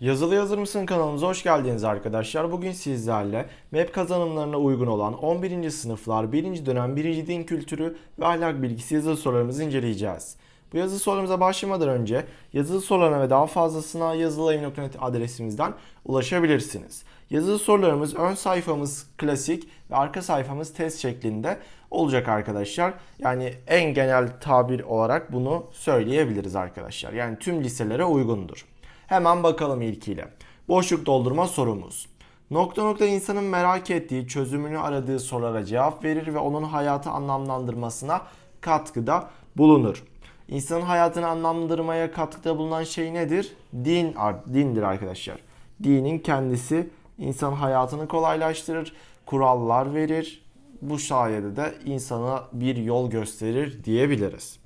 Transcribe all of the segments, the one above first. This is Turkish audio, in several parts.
Yazılı Yazır mısın kanalımıza hoş geldiniz arkadaşlar. Bugün sizlerle MEP kazanımlarına uygun olan 11. sınıflar 1. dönem 1. din kültürü ve ahlak bilgisi yazılı sorularımızı inceleyeceğiz. Bu yazılı sorularımıza başlamadan önce yazılı sorularına ve daha fazlasına yazılılayım.net adresimizden ulaşabilirsiniz. Yazılı sorularımız ön sayfamız klasik ve arka sayfamız test şeklinde olacak arkadaşlar. Yani en genel tabir olarak bunu söyleyebiliriz arkadaşlar. Yani tüm liselere uygundur. Hemen bakalım ilkiyle. Boşluk doldurma sorumuz. Nokta nokta insanın merak ettiği, çözümünü aradığı sorulara cevap verir ve onun hayatı anlamlandırmasına katkıda bulunur. İnsanın hayatını anlamlandırmaya katkıda bulunan şey nedir? Din, dindir arkadaşlar. Dinin kendisi insan hayatını kolaylaştırır, kurallar verir. Bu sayede de insana bir yol gösterir diyebiliriz.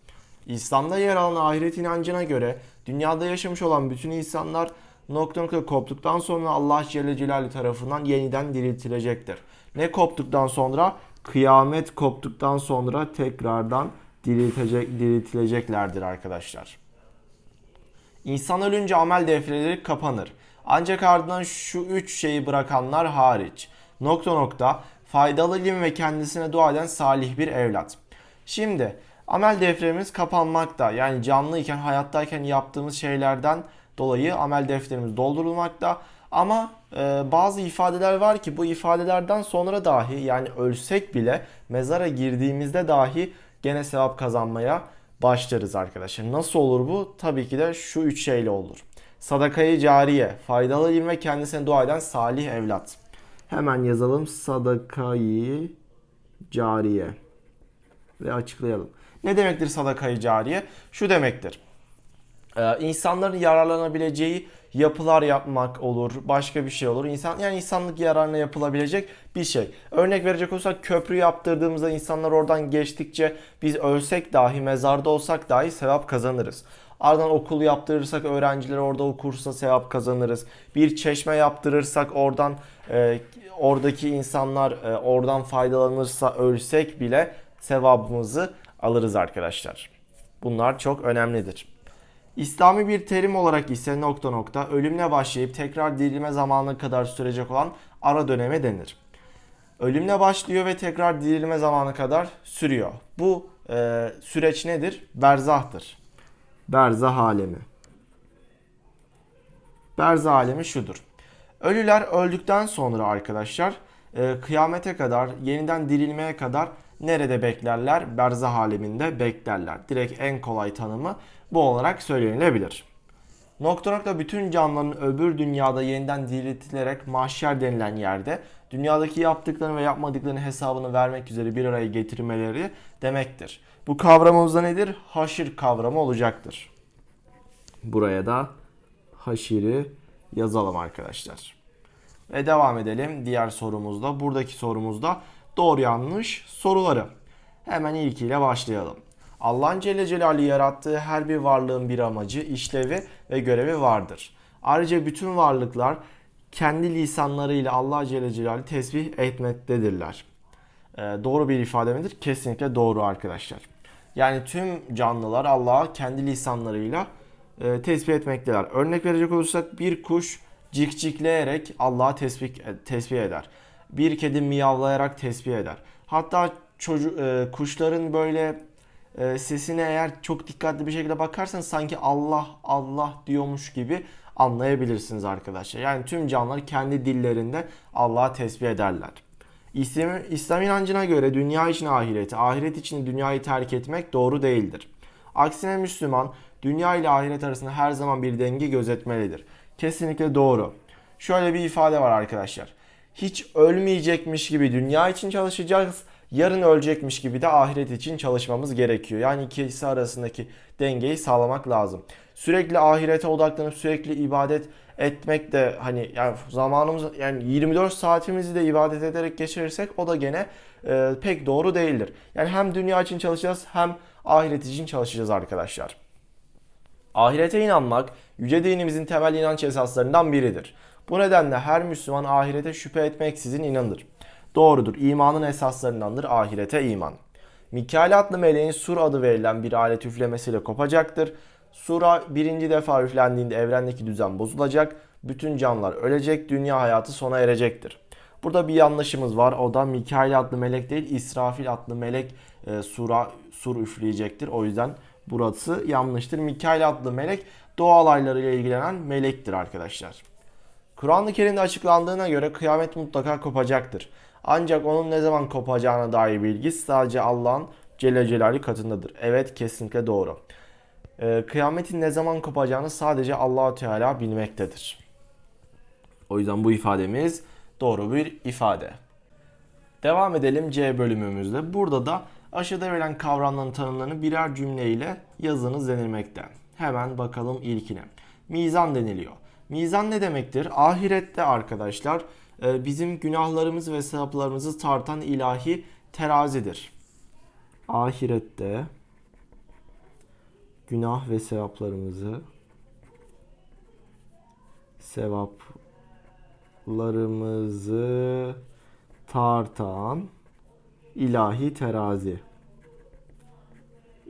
İslam'da yer alan ahiret inancına göre dünyada yaşamış olan bütün insanlar nokta nokta koptuktan sonra Allah Celle Celaluhu tarafından yeniden diriltilecektir. Ne koptuktan sonra? Kıyamet koptuktan sonra tekrardan diriltecek, diriltileceklerdir arkadaşlar. İnsan ölünce amel defterleri kapanır. Ancak ardından şu üç şeyi bırakanlar hariç. Nokta nokta faydalı ilim ve kendisine dua eden salih bir evlat. Şimdi amel defterimiz kapanmakta. Yani canlıyken, hayattayken yaptığımız şeylerden dolayı amel defterimiz doldurulmakta. Ama e, bazı ifadeler var ki bu ifadelerden sonra dahi yani ölsek bile mezara girdiğimizde dahi gene sevap kazanmaya başlarız arkadaşlar. Nasıl olur bu? Tabii ki de şu üç şeyle olur. Sadakayı cariye, faydalı ilim ve kendisine dua eden salih evlat. Hemen yazalım sadakayı cariye ve açıklayalım. Ne demektir sadakayı cariye? Şu demektir. Ee, insanların yararlanabileceği yapılar yapmak olur, başka bir şey olur. İnsan yani insanlık yararına yapılabilecek bir şey. Örnek verecek olursak köprü yaptırdığımızda insanlar oradan geçtikçe biz ölsek dahi mezarda olsak dahi sevap kazanırız. Ardından okul yaptırırsak öğrenciler orada okursa sevap kazanırız. Bir çeşme yaptırırsak oradan e, oradaki insanlar e, oradan faydalanırsa ölsek bile sevabımızı alırız arkadaşlar. Bunlar çok önemlidir. İslami bir terim olarak ise nokta nokta ölümle başlayıp tekrar dirilme zamanına kadar sürecek olan ara döneme denir. Ölümle başlıyor ve tekrar dirilme zamanı kadar sürüyor. Bu e, süreç nedir? Berzahtır. Berzah alemi. Berzah alemi şudur. Ölüler öldükten sonra arkadaşlar e, kıyamete kadar, yeniden dirilmeye kadar nerede beklerler? Berzah aleminde beklerler. Direkt en kolay tanımı bu olarak söylenilebilir. Nokta nokta bütün canlıların öbür dünyada yeniden diriltilerek mahşer denilen yerde dünyadaki yaptıklarını ve yapmadıklarını hesabını vermek üzere bir araya getirmeleri demektir. Bu kavramımızda nedir? Haşir kavramı olacaktır. Buraya da haşiri yazalım arkadaşlar. Ve devam edelim diğer sorumuzda. Buradaki sorumuzda doğru yanlış soruları. Hemen ilkiyle başlayalım. Allah'ın Celle Celaluhu yarattığı her bir varlığın bir amacı, işlevi ve görevi vardır. Ayrıca bütün varlıklar kendi lisanlarıyla Allah Celle Celaluhu tesbih etmektedirler. Ee, doğru bir ifade midir? Kesinlikle doğru arkadaşlar. Yani tüm canlılar Allah'a kendi lisanlarıyla e, tesbih etmekteler. Örnek verecek olursak bir kuş cikcikleyerek Allah'a tesbih, tesbih eder. Bir kedi miyavlayarak tesbih eder. Hatta çocuk e, kuşların böyle e, sesine eğer çok dikkatli bir şekilde bakarsanız sanki Allah Allah diyormuş gibi anlayabilirsiniz arkadaşlar. Yani tüm canlılar kendi dillerinde Allah'a tesbih ederler. İslam, İslam inancına göre dünya için ahireti, ahiret için dünyayı terk etmek doğru değildir. Aksine Müslüman dünya ile ahiret arasında her zaman bir denge gözetmelidir. Kesinlikle doğru. Şöyle bir ifade var arkadaşlar. Hiç ölmeyecekmiş gibi dünya için çalışacağız. Yarın ölecekmiş gibi de ahiret için çalışmamız gerekiyor. Yani ikisi arasındaki dengeyi sağlamak lazım. Sürekli ahirete odaklanıp sürekli ibadet etmek de hani yani zamanımız yani 24 saatimizi de ibadet ederek geçirirsek o da gene e, pek doğru değildir. Yani hem dünya için çalışacağız hem ahiret için çalışacağız arkadaşlar. Ahirete inanmak yüce dinimizin temel inanç esaslarından biridir. Bu nedenle her Müslüman ahirete şüphe etmeksizin inanır. Doğrudur. İmanın esaslarındandır ahirete iman. Mikail adlı meleğin sur adı verilen bir alet üflemesiyle kopacaktır. Sura birinci defa üflendiğinde evrendeki düzen bozulacak. Bütün canlılar ölecek. Dünya hayatı sona erecektir. Burada bir yanlışımız var. O da Mikail adlı melek değil, İsrafil adlı melek e, sura sur üfleyecektir. O yüzden burası yanlıştır. Mikail adlı melek doğa olaylarıyla ilgilenen melektir arkadaşlar. Kur'an-ı Kerim'de açıklandığına göre kıyamet mutlaka kopacaktır. Ancak onun ne zaman kopacağına dair bilgi sadece Allah'ın Celle Celaluhu katındadır. Evet kesinlikle doğru. Ee, kıyametin ne zaman kopacağını sadece Allahu Teala bilmektedir. O yüzden bu ifademiz doğru bir ifade. Devam edelim C bölümümüzde. Burada da aşağıda verilen kavramların tanımlarını birer cümle ile yazınız denilmekte. Hemen bakalım ilkine. Mizan deniliyor. Mizan ne demektir? Ahirette arkadaşlar e, bizim günahlarımız ve sevaplarımızı tartan ilahi terazidir. Ahirette günah ve sevaplarımızı sevaplarımızı tartan ilahi terazi.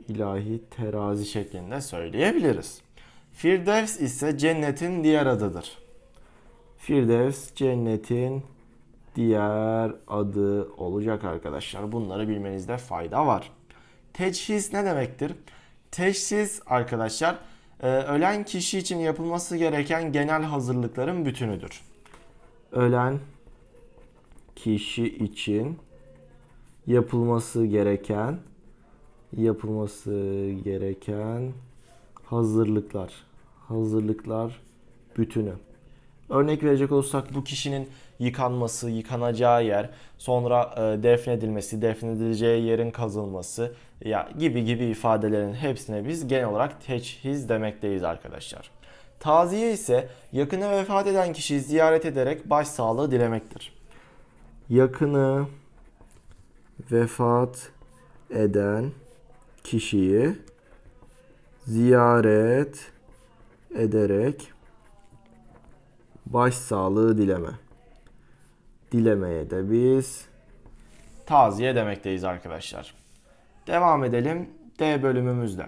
İlahi terazi şeklinde söyleyebiliriz. Firdevs ise cennetin diğer adıdır. Firdevs cennetin diğer adı olacak arkadaşlar. Bunları bilmenizde fayda var. Teçhiz ne demektir? Teşhis arkadaşlar e, ölen kişi için yapılması gereken genel hazırlıkların bütünüdür. Ölen kişi için yapılması gereken yapılması gereken hazırlıklar. Hazırlıklar bütünü. Örnek verecek olursak bu kişinin yıkanması, yıkanacağı yer, sonra e, defnedilmesi, defnedileceği yerin kazılması ya gibi gibi ifadelerin hepsine biz genel olarak teçhiz demekteyiz arkadaşlar. Taziye ise yakını vefat eden kişiyi ziyaret ederek başsağlığı dilemektir. Yakını vefat eden kişiyi ziyaret ederek başsağlığı dileme. Dilemeye de biz taziye demekteyiz arkadaşlar. Devam edelim D bölümümüzde.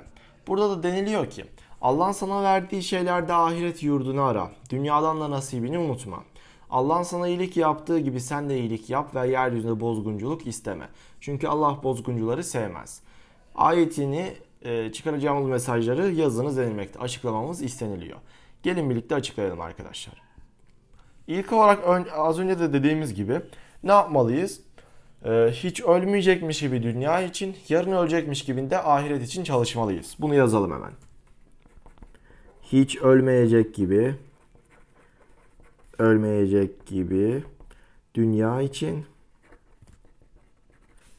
Burada da deniliyor ki Allah'ın sana verdiği şeylerde ahiret yurdunu ara. Dünyadan da nasibini unutma. Allah'ın sana iyilik yaptığı gibi sen de iyilik yap ve yeryüzünde bozgunculuk isteme. Çünkü Allah bozguncuları sevmez. Ayetini e, çıkaracağımız mesajları yazınız denilmekte. Açıklamamız isteniliyor. Gelin birlikte açıklayalım arkadaşlar. İlk olarak ön- az önce de dediğimiz gibi ne yapmalıyız? Ee, hiç ölmeyecekmiş gibi dünya için, yarın ölecekmiş gibi de ahiret için çalışmalıyız. Bunu yazalım hemen. Hiç ölmeyecek gibi, ölmeyecek gibi dünya için,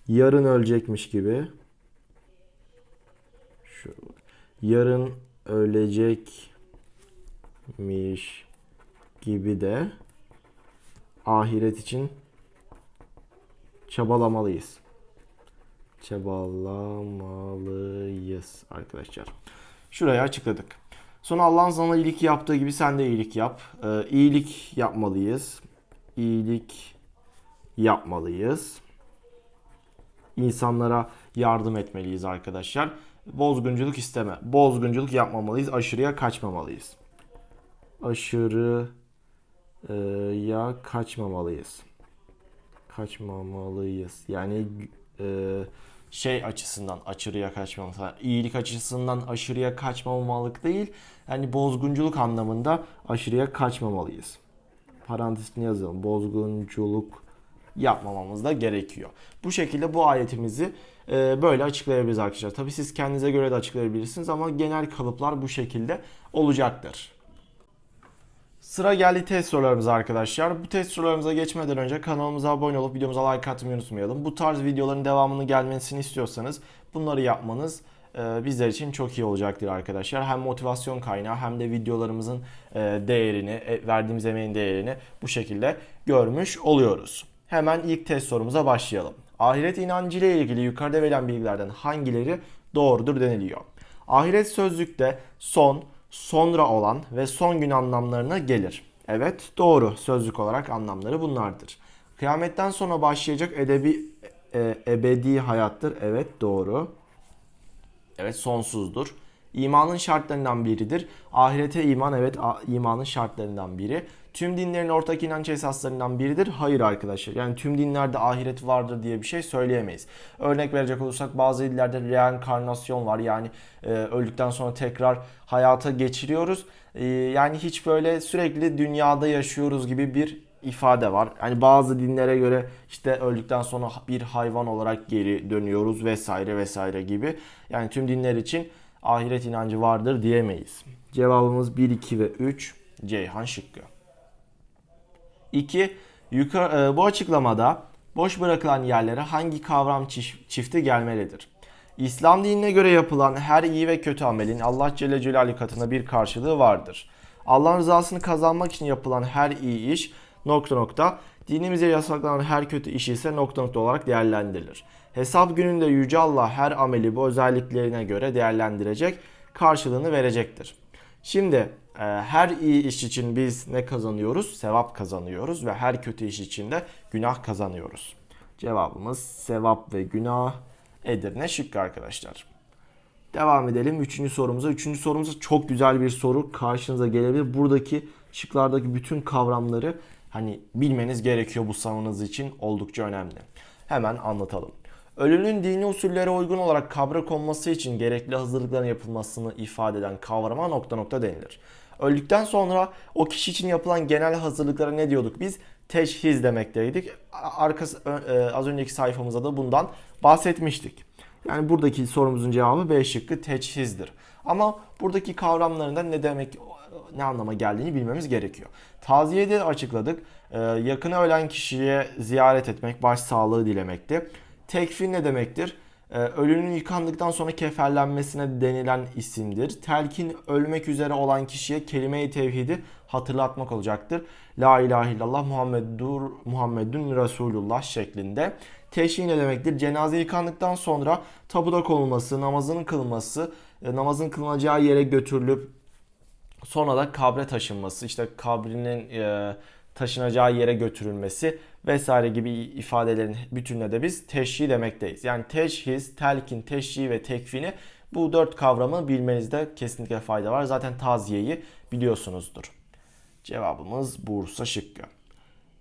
yarın ölecekmiş gibi, yarın ölecekmiş gibi de ahiret için çabalamalıyız. Çabalamalıyız arkadaşlar. Şurayı açıkladık. Sonra Allah'ın sana iyilik yaptığı gibi sen de iyilik yap. Ee, iyilik yapmalıyız. İyilik yapmalıyız. İnsanlara yardım etmeliyiz arkadaşlar. Bozgunculuk isteme. Bozgunculuk yapmamalıyız. Aşırıya kaçmamalıyız. Aşırı e, kaçmamalıyız. Kaçmamalıyız. Yani e, şey açısından aşırıya kaçmamalıyız. İyilik açısından aşırıya kaçmamalık değil. Yani bozgunculuk anlamında aşırıya kaçmamalıyız. Parantezini yazalım. Bozgunculuk yapmamamız da gerekiyor. Bu şekilde bu ayetimizi e, böyle açıklayabiliriz arkadaşlar. Tabi siz kendinize göre de açıklayabilirsiniz ama genel kalıplar bu şekilde olacaktır. Sıra geldi test sorularımıza arkadaşlar. Bu test sorularımıza geçmeden önce kanalımıza abone olup videomuza like atmayı unutmayalım. Bu tarz videoların devamını gelmesini istiyorsanız bunları yapmanız e, bizler için çok iyi olacaktır arkadaşlar. Hem motivasyon kaynağı hem de videolarımızın e, değerini, verdiğimiz emeğin değerini bu şekilde görmüş oluyoruz. Hemen ilk test sorumuza başlayalım. Ahiret inancı ile ilgili yukarıda verilen bilgilerden hangileri doğrudur deniliyor. Ahiret sözlükte son, sonra olan ve son gün anlamlarına gelir. Evet doğru sözlük olarak anlamları bunlardır. Kıyametten sonra başlayacak edebi e, ebedi hayattır. Evet doğru. Evet sonsuzdur. İmanın şartlarından biridir. Ahirete iman evet imanın şartlarından biri. Tüm dinlerin ortak inanç esaslarından biridir. Hayır arkadaşlar. Yani tüm dinlerde ahiret vardır diye bir şey söyleyemeyiz. Örnek verecek olursak bazı dillerde reenkarnasyon var. Yani e, öldükten sonra tekrar hayata geçiriyoruz. E, yani hiç böyle sürekli dünyada yaşıyoruz gibi bir ifade var. Hani bazı dinlere göre işte öldükten sonra bir hayvan olarak geri dönüyoruz vesaire vesaire gibi. Yani tüm dinler için ahiret inancı vardır diyemeyiz. Cevabımız 1, 2 ve 3 Ceyhan şıkkı. 2. Yukarı, e, bu açıklamada boş bırakılan yerlere hangi kavram çifti gelmelidir? İslam dinine göre yapılan her iyi ve kötü amelin Allah Celle Celaluhu katında bir karşılığı vardır. Allah'ın rızasını kazanmak için yapılan her iyi iş nokta nokta dinimize yasaklanan her kötü iş ise nokta nokta olarak değerlendirilir. Hesap gününde Yüce Allah her ameli bu özelliklerine göre değerlendirecek, karşılığını verecektir. Şimdi e, her iyi iş için biz ne kazanıyoruz? Sevap kazanıyoruz ve her kötü iş için de günah kazanıyoruz. Cevabımız sevap ve günah Edirne şıkkı arkadaşlar. Devam edelim. Üçüncü sorumuza. Üçüncü sorumuz çok güzel bir soru karşınıza gelebilir. Buradaki şıklardaki bütün kavramları hani bilmeniz gerekiyor bu sınavınız için oldukça önemli. Hemen anlatalım. Ölünün dini usullere uygun olarak kabra konması için gerekli hazırlıkların yapılmasını ifade eden kavrama nokta nokta denilir. Öldükten sonra o kişi için yapılan genel hazırlıklara ne diyorduk biz? Teşhis demekteydik. Arkası, e, az önceki sayfamızda da bundan bahsetmiştik. Yani buradaki sorumuzun cevabı B şıkkı teçhizdir. Ama buradaki kavramların da ne demek ne anlama geldiğini bilmemiz gerekiyor. Taziyede açıkladık. Ee, yakını ölen kişiye ziyaret etmek, başsağlığı dilemekti. Tekfin ne demektir? Ee, ölünün yıkandıktan sonra keferlenmesine denilen isimdir. Telkin ölmek üzere olan kişiye kelime-i tevhidi hatırlatmak olacaktır. La ilahe illallah Muhammedur Muhammedun Resulullah şeklinde. Teşhi ne demektir? Cenaze yıkandıktan sonra tabuda konulması, namazının kılınması, e, namazın kılınacağı yere götürülüp sonra da kabre taşınması, işte kabrinin e, taşınacağı yere götürülmesi vesaire gibi ifadelerin bütününe de biz teşhi demekteyiz. Yani teşhis, telkin, teşhi ve tekfini bu dört kavramı bilmenizde kesinlikle fayda var. Zaten taziyeyi biliyorsunuzdur. Cevabımız Bursa şıkkı.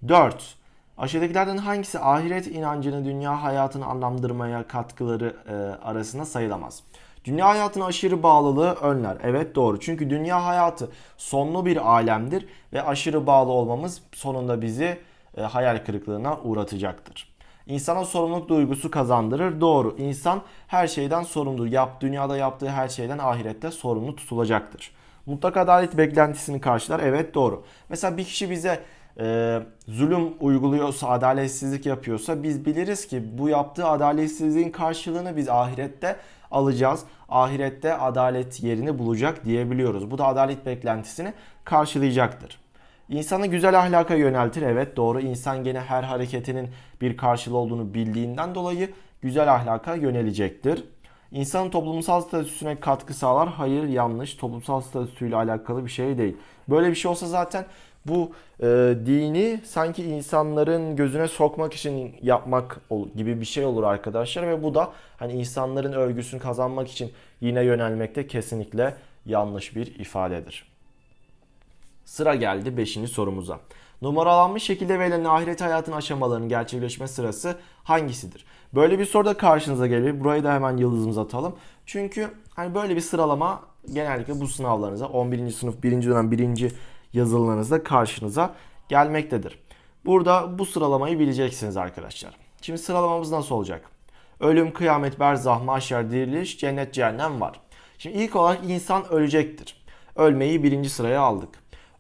4. Aşağıdakilerden hangisi ahiret inancını dünya hayatını anlamlandırmaya katkıları e, arasında sayılamaz? Dünya hayatına aşırı bağlılığı önler. Evet doğru. Çünkü dünya hayatı sonlu bir alemdir ve aşırı bağlı olmamız sonunda bizi e, hayal kırıklığına uğratacaktır. İnsana sorumluluk duygusu kazandırır. Doğru. İnsan her şeyden sorumlu. Yap, dünyada yaptığı her şeyden ahirette sorumlu tutulacaktır. Mutlak adalet beklentisini karşılar. Evet doğru. Mesela bir kişi bize e, zulüm uyguluyorsa, adaletsizlik yapıyorsa biz biliriz ki bu yaptığı adaletsizliğin karşılığını biz ahirette alacağız. Ahirette adalet yerini bulacak diyebiliyoruz. Bu da adalet beklentisini karşılayacaktır. İnsanı güzel ahlaka yöneltir. Evet doğru. İnsan gene her hareketinin bir karşılığı olduğunu bildiğinden dolayı güzel ahlaka yönelecektir. İnsanın toplumsal statüsüne katkı sağlar. Hayır yanlış. Toplumsal statüsüyle alakalı bir şey değil. Böyle bir şey olsa zaten bu e, dini sanki insanların gözüne sokmak için yapmak gibi bir şey olur arkadaşlar ve bu da hani insanların övgüsünü kazanmak için yine yönelmekte kesinlikle yanlış bir ifadedir. Sıra geldi 5. sorumuza. Numaralanmış şekilde verilen ahiret hayatın aşamalarının gerçekleşme sırası hangisidir? Böyle bir soru da karşınıza gelir. Burayı da hemen yıldızımıza atalım. Çünkü hani böyle bir sıralama genellikle bu sınavlarınıza 11. sınıf 1. dönem 1. yazılılarınızda karşınıza gelmektedir. Burada bu sıralamayı bileceksiniz arkadaşlar. Şimdi sıralamamız nasıl olacak? Ölüm, kıyamet, berzah, mahşer, diriliş, cennet, cehennem var. Şimdi ilk olarak insan ölecektir. Ölmeyi birinci sıraya aldık.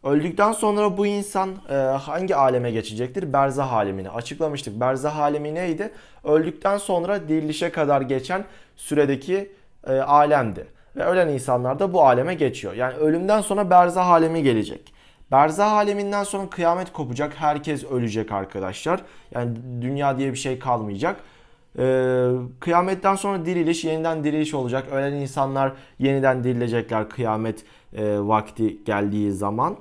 Öldükten sonra bu insan e, hangi aleme geçecektir? Berzah alemini açıklamıştık. Berzah alemi neydi? Öldükten sonra dirilişe kadar geçen süredeki e, alemdi. Ve ölen insanlar da bu aleme geçiyor. Yani ölümden sonra berzah alemi gelecek. Berzah aleminden sonra kıyamet kopacak. Herkes ölecek arkadaşlar. Yani dünya diye bir şey kalmayacak. Ee, kıyametten sonra diriliş, yeniden diriliş olacak. Ölen insanlar yeniden dirilecekler kıyamet e, vakti geldiği zaman.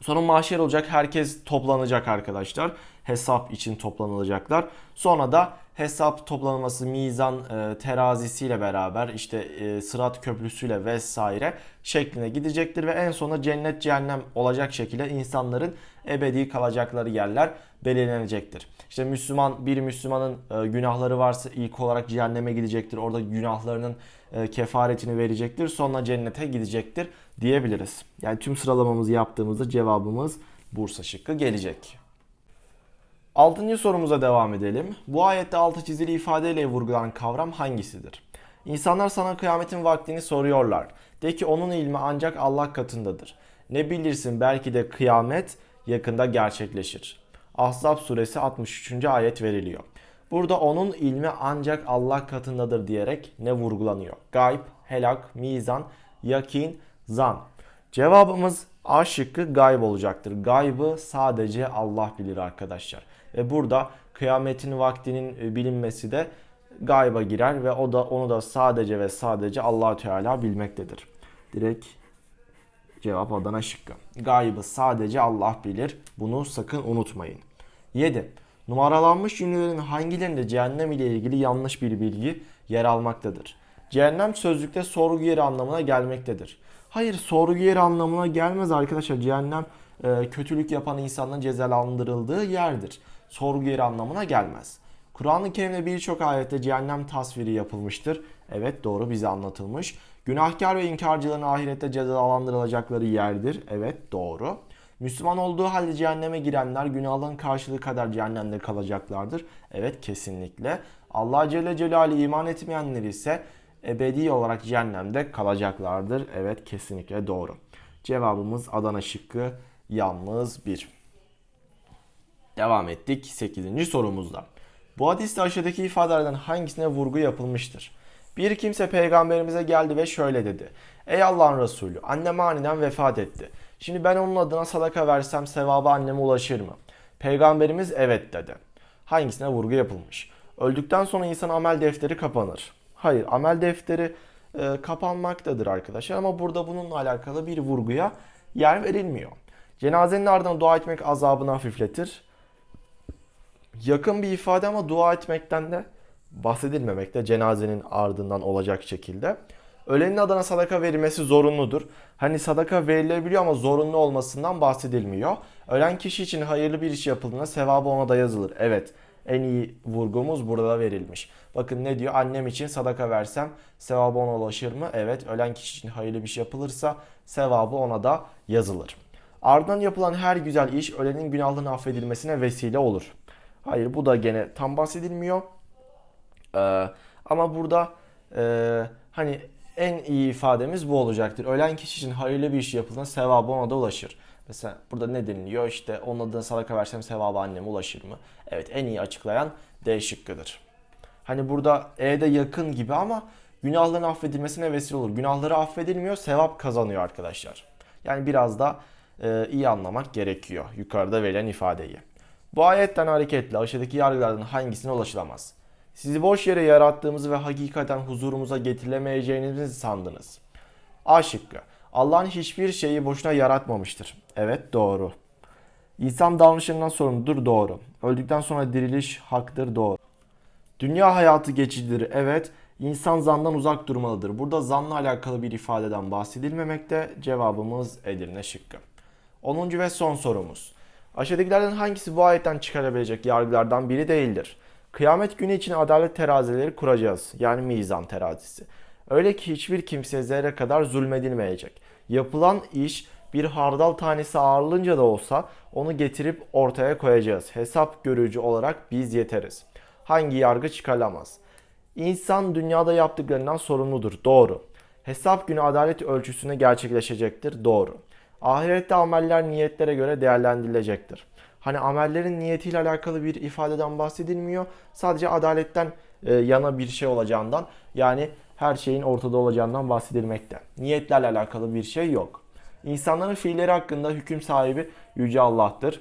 Sonra mahşer olacak. Herkes toplanacak arkadaşlar. Hesap için toplanılacaklar. Sonra da hesap toplanması, mizan e, terazisiyle beraber işte e, sırat köprüsüyle vesaire şeklinde gidecektir ve en sonunda cennet cehennem olacak şekilde insanların ebedi kalacakları yerler belirlenecektir. İşte Müslüman bir Müslümanın e, günahları varsa ilk olarak cehenneme gidecektir. Orada günahlarının e, kefaretini verecektir. Sonra cennete gidecektir diyebiliriz. Yani tüm sıralamamızı yaptığımızda cevabımız Bursa şıkkı gelecek. Altıncı sorumuza devam edelim. Bu ayette altı çizili ifadeyle vurgulanan kavram hangisidir? İnsanlar sana kıyametin vaktini soruyorlar. De ki onun ilmi ancak Allah katındadır. Ne bilirsin belki de kıyamet yakında gerçekleşir. Ahzab suresi 63. ayet veriliyor. Burada onun ilmi ancak Allah katındadır diyerek ne vurgulanıyor? Gayb, helak, mizan, yakin, zan. Cevabımız A şıkkı gayb olacaktır. Gaybı sadece Allah bilir arkadaşlar. Ve burada kıyametin vaktinin e, bilinmesi de gayba girer ve o da onu da sadece ve sadece Allah Teala bilmektedir. Direkt cevap Adana şıkkı. Gaybı sadece Allah bilir. Bunu sakın unutmayın. 7. Numaralanmış cümlelerin hangilerinde cehennem ile ilgili yanlış bir bilgi yer almaktadır? Cehennem sözlükte sorgu yeri anlamına gelmektedir. Hayır sorgu yeri anlamına gelmez arkadaşlar. Cehennem e, kötülük yapan insanların cezalandırıldığı yerdir. Sorgu yeri anlamına gelmez. Kur'an-ı Kerim'de birçok ayette cehennem tasviri yapılmıştır. Evet doğru bize anlatılmış. Günahkar ve inkarcıların ahirette cezalandırılacakları yerdir. Evet doğru. Müslüman olduğu halde cehenneme girenler günahların karşılığı kadar cehennemde kalacaklardır. Evet kesinlikle. Allah Celle Celaluhu iman etmeyenler ise ebedi olarak cehennemde kalacaklardır. Evet kesinlikle doğru. Cevabımız Adana şıkkı yalnız bir. Devam ettik 8. sorumuzda. Bu hadiste aşağıdaki ifadelerden hangisine vurgu yapılmıştır? Bir kimse peygamberimize geldi ve şöyle dedi. Ey Allah'ın Resulü annem aniden vefat etti. Şimdi ben onun adına sadaka versem sevabı anneme ulaşır mı? Peygamberimiz evet dedi. Hangisine vurgu yapılmış? Öldükten sonra insan amel defteri kapanır. Hayır amel defteri e, kapanmaktadır arkadaşlar ama burada bununla alakalı bir vurguya yer verilmiyor. Cenazenin ardından dua etmek azabını hafifletir. Yakın bir ifade ama dua etmekten de bahsedilmemekte cenazenin ardından olacak şekilde. Ölenin adına sadaka verilmesi zorunludur. Hani sadaka verilebiliyor ama zorunlu olmasından bahsedilmiyor. Ölen kişi için hayırlı bir iş yapıldığında sevabı ona da yazılır. Evet en iyi vurgumuz burada verilmiş. Bakın ne diyor? Annem için sadaka versem sevabı ona ulaşır mı? Evet. Ölen kişi için hayırlı bir şey yapılırsa sevabı ona da yazılır. Ardından yapılan her güzel iş ölenin günahlarının affedilmesine vesile olur. Hayır bu da gene tam bahsedilmiyor. Ee, ama burada e, hani en iyi ifademiz bu olacaktır. Ölen kişi için hayırlı bir iş yapıldığında sevabı ona da ulaşır. Mesela burada ne deniliyor? İşte onun adına sadaka versem sevabı anneme ulaşır mı? Evet en iyi açıklayan D şıkkıdır. Hani burada E'de yakın gibi ama günahların affedilmesine vesile olur. Günahları affedilmiyor, sevap kazanıyor arkadaşlar. Yani biraz da e, iyi anlamak gerekiyor yukarıda verilen ifadeyi. Bu ayetten hareketle aşağıdaki yargılardan hangisine ulaşılamaz? Sizi boş yere yarattığımızı ve hakikaten huzurumuza getirilemeyeceğinizi sandınız. A şıkkı. Allah'ın hiçbir şeyi boşuna yaratmamıştır. Evet doğru. İnsan davranışlarından sorumludur doğru. Öldükten sonra diriliş haktır doğru. Dünya hayatı geçicidir evet. İnsan zandan uzak durmalıdır. Burada zanla alakalı bir ifadeden bahsedilmemekte. Cevabımız Edirne şıkkı. 10. ve son sorumuz. Aşağıdakilerden hangisi bu ayetten çıkarabilecek yargılardan biri değildir? Kıyamet günü için adalet terazileri kuracağız. Yani mizan terazisi. Öyle ki hiçbir kimseye zerre kadar zulmedilmeyecek. Yapılan iş bir hardal tanesi ağırlığınca da olsa onu getirip ortaya koyacağız. Hesap görücü olarak biz yeteriz. Hangi yargı çıkarılamaz? İnsan dünyada yaptıklarından sorumludur. Doğru. Hesap günü adalet ölçüsüne gerçekleşecektir. Doğru. Ahirette ameller niyetlere göre değerlendirilecektir. Hani amellerin niyetiyle alakalı bir ifadeden bahsedilmiyor. Sadece adaletten e, yana bir şey olacağından yani her şeyin ortada olacağından bahsedilmekte. Niyetlerle alakalı bir şey yok. İnsanların fiilleri hakkında hüküm sahibi Yüce Allah'tır.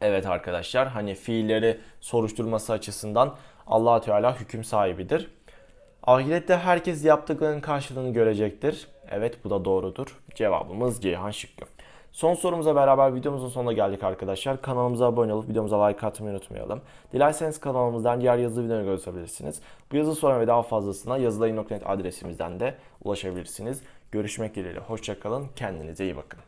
Evet arkadaşlar hani fiilleri soruşturması açısından allah Teala hüküm sahibidir. Ahirette herkes yaptıklarının karşılığını görecektir. Evet bu da doğrudur. Cevabımız Cihan şıkkı. Son sorumuza beraber videomuzun sonuna geldik arkadaşlar. Kanalımıza abone olup videomuza like atmayı unutmayalım. Dilerseniz kanalımızdan diğer yazılı videoları görebilirsiniz. Bu yazı sonra ve daha fazlasına yazılayın.net adresimizden de ulaşabilirsiniz. Görüşmek dileğiyle. Hoşçakalın. Kendinize iyi bakın.